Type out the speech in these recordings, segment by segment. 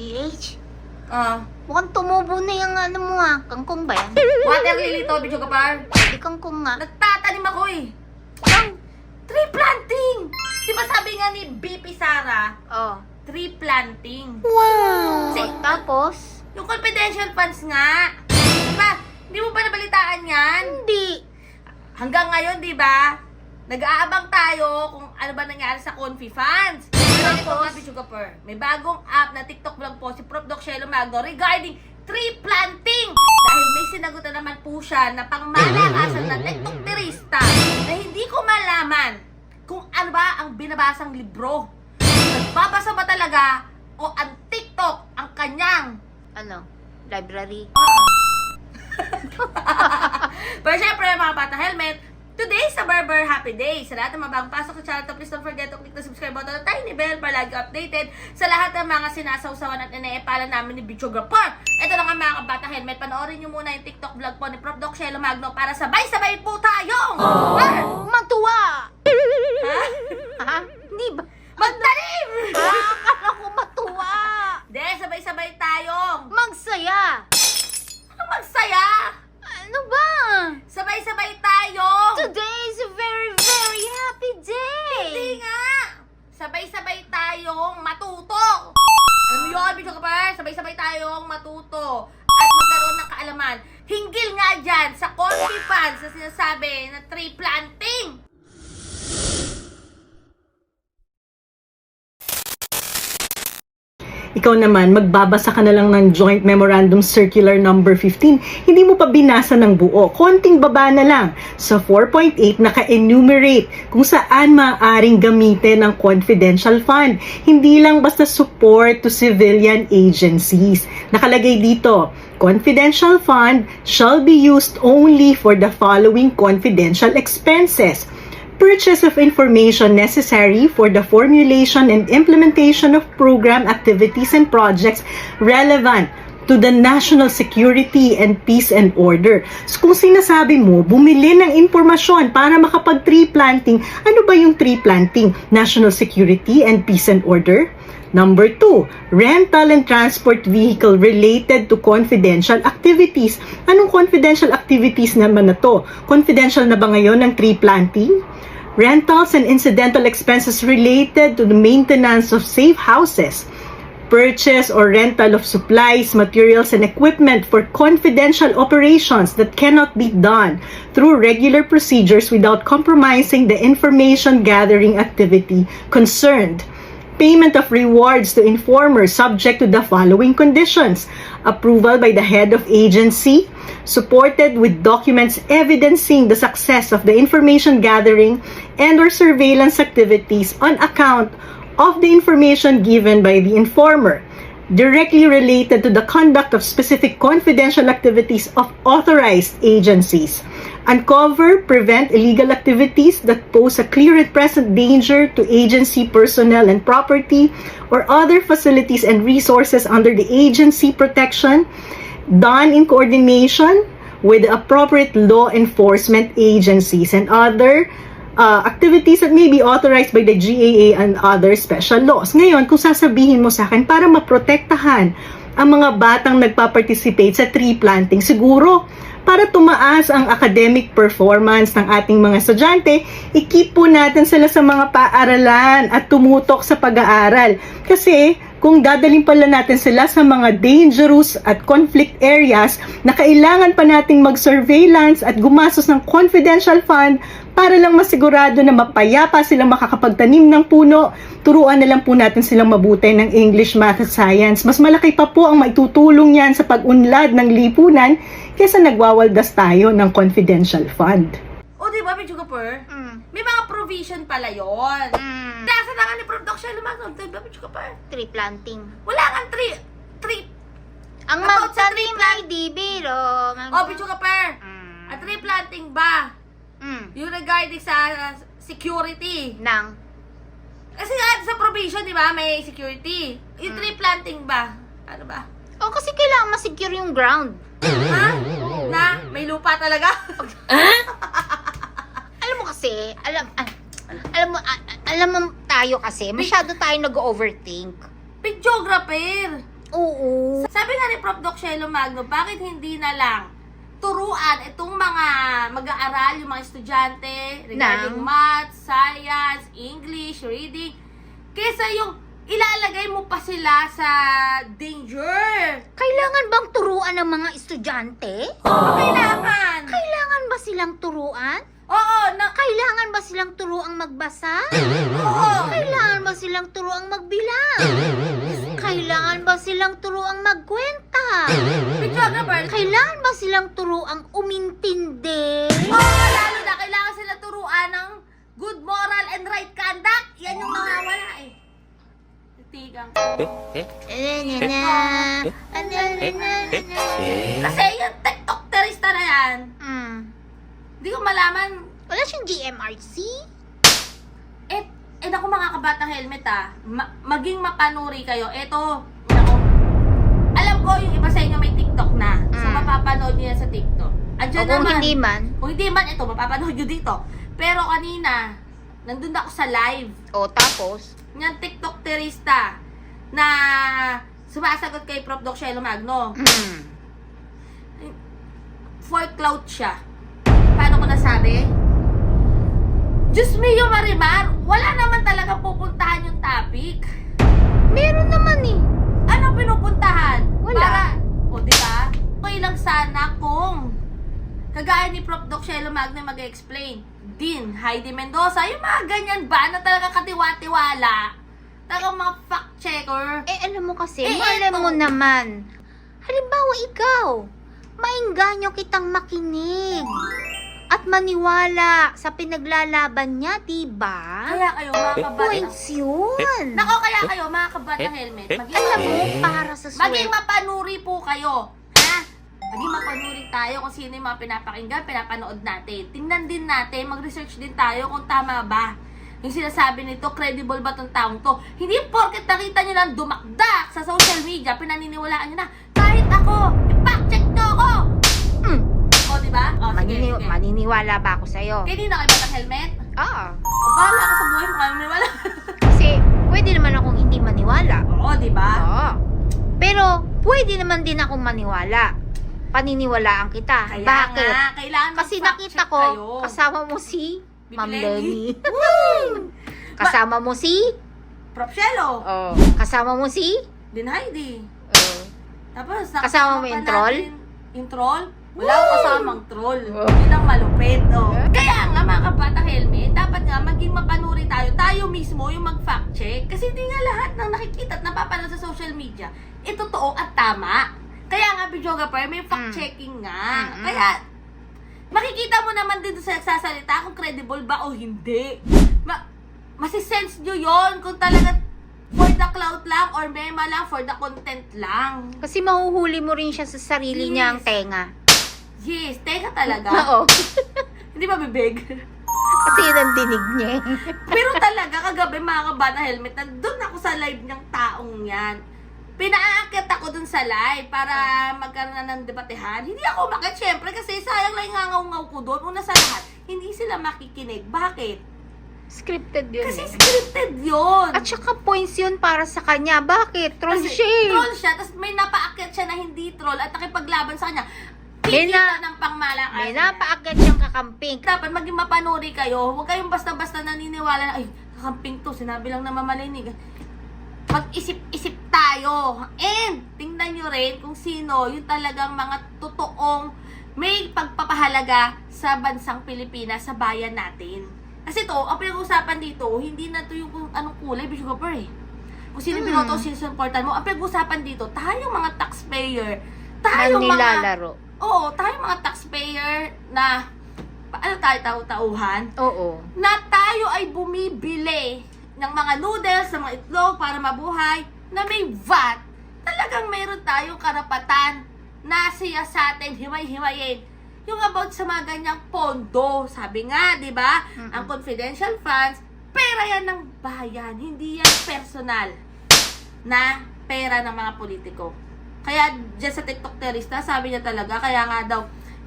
BH, Ah. mukhang tumubo na yung ano mo ah. Kangkong ba yan? Water lily to, Bicho Kapar. Hindi kangkong nga. Nagtatanim ako eh. Ang, Tree planting! Di ba sabi nga ni BP Sara, oh. tree planting. Wow! Kasi- Tapos? Yung confidential funds nga. Di ba? Hindi mo ba nabalitaan yan? Hindi. Hanggang ngayon, di ba? Nag-aabang tayo kung ano ba nangyari sa Confi Funds. Kapar, may bagong app na TikTok vlog po si Prof. Doc Shelo Magno regarding tree planting. Dahil may sinagot na naman po siya na pangmalakasan na tiktokterista na hindi ko malaman kung ano ba ang binabasang libro. Nagbabasa ba talaga o ang TikTok ang kanyang Ano? Library. Pero syempre, mga bata helmet, today is a Barber Happy Day. Sa lahat ng mga bagong pasok sa channel please don't forget to click the subscribe button at tiny bell para lagi updated sa lahat ng mga sinasawsawan at inaepala namin ni Bichographer. Ito na nga mga kabata helmet, panoorin nyo muna yung TikTok vlog po ni Prof. Doc Shelo Magno para sabay-sabay po tayong Oh, matuwa! Ha? Ha? Hindi ba? Magtanim! Ah, akala ko matuwa! De, sabay-sabay tayong Magsaya! ano magsaya? Ano ba? Sabay-sabay tayong Yun, Bidyo Kapar? Sabay-sabay tayong matuto at magkaroon ng kaalaman. Hinggil nga dyan sa Confi Fans na sinasabi na tree planting! Ikaw naman, magbabasa ka na lang ng Joint Memorandum Circular Number 15. Hindi mo pa binasa ng buo. Konting baba na lang. Sa 4.8, naka-enumerate kung saan maaaring gamitin ng confidential fund. Hindi lang basta support to civilian agencies. Nakalagay dito, confidential fund shall be used only for the following confidential expenses purchase of information necessary for the formulation and implementation of program activities and projects relevant to the national security and peace and order. So kung sinasabi mo, bumili ng impormasyon para makapag tree planting, ano ba yung tree planting? National security and peace and order? Number two, rental and transport vehicle related to confidential activities. Anong confidential activities naman na to? Confidential na ba ngayon ng tree planting? Rentals and incidental expenses related to the maintenance of safe houses. Purchase or rental of supplies, materials, and equipment for confidential operations that cannot be done through regular procedures without compromising the information gathering activity concerned payment of rewards to informers subject to the following conditions approval by the head of agency supported with documents evidencing the success of the information gathering and or surveillance activities on account of the information given by the informer directly related to the conduct of specific confidential activities of authorized agencies. Uncover, prevent illegal activities that pose a clear and present danger to agency personnel and property or other facilities and resources under the agency protection, done in coordination with the appropriate law enforcement agencies and other uh, activities that may be authorized by the GAA and other special laws. Ngayon, kung sasabihin mo sa akin, para maprotektahan ang mga batang nagpa-participate sa tree planting, siguro para tumaas ang academic performance ng ating mga estudyante, i-keep po natin sila sa mga paaralan at tumutok sa pag-aaral. Kasi kung dadalhin pala natin sila sa mga dangerous at conflict areas na kailangan pa nating mag-surveillance at gumastos ng confidential fund para lang masigurado na mapayapa silang makakapagtanim ng puno, turuan na lang po natin silang mabuti ng English, Math at Science. Mas malaki pa po ang maitutulong yan sa pag-unlad ng lipunan kaysa nagwawaldas tayo ng confidential fund. O di ba, Bicho Kapar? Mm. May mga provision pala yon. Mm. Nasa na nga ni Prof. Doc Magno, di ba, Bicho Kapar? Tree planting. Wala kang tree, tree, Ang About sa magtanim tree ay di biro. o Bicho Kapar, Mm. a tree planting ba? Mm. Yung regarding sa uh, security. Nang. Kasi nga sa provision, di ba, may security. Yung Mm. tree planting ba? Ano ba? O kasi kailangan ma-secure yung ground. Ha? Lupa talaga? Alam mo kasi, alam, ah, alam mo, ah, alam mo tayo kasi, masyado tayo nag-overthink. Pictographer. Oo. Sabi nga ni Prof. Doc Shelo Magno, bakit hindi na lang turuan itong mga mag-aaral, yung mga estudyante regarding Ng? math, science, English, reading, kesa yung ilalagay mo pa sila sa danger. Kailangan bang turuan ng mga estudyante? Kailangan. Kailangan ba silang turuan? Oo, na, Kailangan ba silang turuang magbasa? oo. Kailangan ba silang turuang magbilang? Kailangan ba silang turuang magkwenta? Videographer, Kailangan ba silang turuang umintindi? Oo, lalo na kailangan sila turuan ng good moral and right conduct. Yan yung nawawala eh. Tigang. Kasi yung TikTok terista na yan, Mm. hindi ko malaman, Wala siyang GMRC? eh, eh naku mga kabatang helmet ah, ma- maging mapanuri kayo. Eto, naku, alam ko yung iba sa inyo may TikTok na. So Mm. mapapanood niyo yan sa TikTok. O Andiyan kung naman. hindi man, Kung hindi man, ito, mapapanood nyo dito. Pero kanina, nandun ako sa live o tapos, ng TikTok terista na sumasagot kay Prof. Doc Shelo Magno. mm. For clout siya. Paano ko nasabi? Diyos mio Marimar, wala naman talaga pupuntahan yung topic. meron naman eh. Ano pinupuntahan? Wala. Para, o di ba? Okay lang sana kagaya ni Prof. Doc Shelo Magno mag-explain. Din, Heidi Mendoza, yung mga ganyan ba na talaga katiwa-tiwala? Talagang mga fact checker. Eh, alam mo kasi, Eh, alam mo naman. Halimbawa, ikaw, maingganyo kitang makinig at maniwala sa pinaglalaban niya, diba? Kaya kayo mga kabatang... Points yun. Nako, kaya kayo mga kabatang helmet. Maging, Alam mo, para sa maging swerte. mapanuri po kayo. Maging mapanuri tayo kung sino yung mga pinapakinggan, pinapanood natin. Tingnan din natin, mag-research din tayo kung tama ba. Yung sinasabi nito, credible ba tong taong to? Hindi porket nakita nyo lang dumakdak sa social media, pinaniniwalaan nyo na. Kahit ako, i-fact check nyo ako! Mm. O, diba? O, sige, Manini- sige. maniniwala ba ako sa'yo? Kanina kayo ba ng helmet? Ah, O, bahala ka sa buhay mo, kayo maniwala. kasi pwede naman akong hindi maniwala. Oo, diba? Oo. Pero, pwede naman din akong maniwala. Paniniwalaan kita. Kaya Bakit? nga, kailangan Kasi mag-fact nakita check ko, kayo. kasama mo si Ma'am Lenny. Lenny. kasama mo si? Prof. Shelo. Oh. Kasama mo si? Din Heidi. Oh. Tapos, Kasama mo yung troll? Yung troll? Wala akong kasamang troll. Oh. Yun ang malupit. Oh. Kaya nga, mga kabata helmet, dapat nga maging mapanuri tayo. Tayo mismo yung mag-fact check. Kasi hindi nga lahat ng nakikita at napapanood sa social media, eh totoo at tama. Kaya nga, videographer, may fact checking nga. Mm-mm. Kaya, makikita mo naman din sa nagsasalita kung credible ba o hindi. Ma masisense nyo yon kung talaga for the clout lang or mema lang for the content lang. Kasi mahuhuli mo rin siya sa sarili Yes. niyang tenga. Yes, teka talaga. Oo. Hindi ba bibig? Kasi yun ang dinig niya. eh. Pero talaga, kagabi mga kabata helmet, nandun ako sa live ng taong yan. Pinaakit ako sa live para magkaroon na ng debatehan. Hindi ako umakit, syempre, kasi sayang lang yung ngangaw ko doon. Una sa lahat, hindi sila makikinig. Bakit? Scripted yun. Kasi eh. scripted yun. At saka points yun para sa kanya. Bakit? Troll Kasi siya eh. Troll siya, tapos may napaakyat siya na hindi troll at nakipaglaban sa kanya. May Kikita na- ng pangmalakasan. May niya. napaakyat siyang kakamping. Dapat maging mapanuri kayo. Huwag kayong basta-basta naniniwala na, ay, kakamping to, sinabi lang na mamalinig. Mag-isip-isip tayo. And, tingnan nyo rin kung sino yung talagang mga totoong may pagpapahalaga sa bansang Pilipinas, sa bayan natin. Kasi to, ang pinag-uusapan dito, hindi na to yung kung anong kulay, Bishop Gopher eh. Kung sino Hmm. binoto, sino supportan mo. Ang pinag-uusapan dito, tayo mga taxpayer, tayo mga Manilalaro. Oo, tayo mga taxpayer na ano tayo tau-tauhan Oo. na tayo ay bumibili ng mga noodles, ng mga itlog para mabuhay na may VAT. Talagang meron tayong karapatan na siya sa atin himay-himayin. Yung about sa mga ganyang pondo, sabi nga, di ba? Mm-mm. Ang confidential funds, pera yan ng bayan, hindi yan personal na pera ng mga politiko. Kaya dyan sa TikTok terista, sabi niya talaga, kaya nga daw,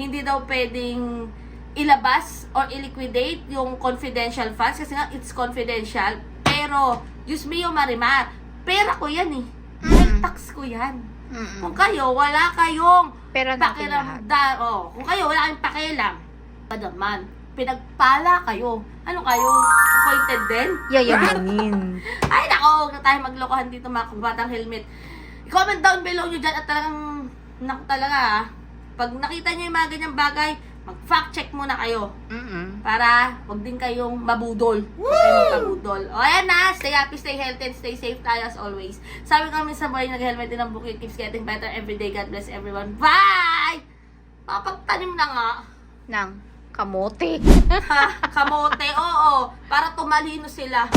hindi daw pwedeng ilabas or iliquidate yung confidential funds kasi nga it's confidential. Pero, Diyos mio Marimar, pera ko yan eh. Mm. tax ko yan. Mm-mm. Kung kayo, wala kayong Pera natin lahat. pakiramdam. Oh, kung kayo, wala kayong pakialam. Padaman, pinagpala kayo. Ano kayo? Appointed din? Yayamanin. Ay, nako, huwag na tayo maglokohan dito mga kabatang helmet. I-comment down below nyo dyan at talagang, naku talaga ah. Pag nakita nyo yung mga ganyang bagay, mag-fact check muna kayo. Mm-mm. Para wag din kayong mabudol. Huwag kayong magpabudol. O ayan na, stay happy, stay healthy, and stay safe tayo as always. Sabi kami sa boy, nag-helmet din ang bukid, keeps getting better every day. God bless everyone. Bye! Papagtanim na nga. Nang kamote. Ha, kamote, oo. Para tumalino sila.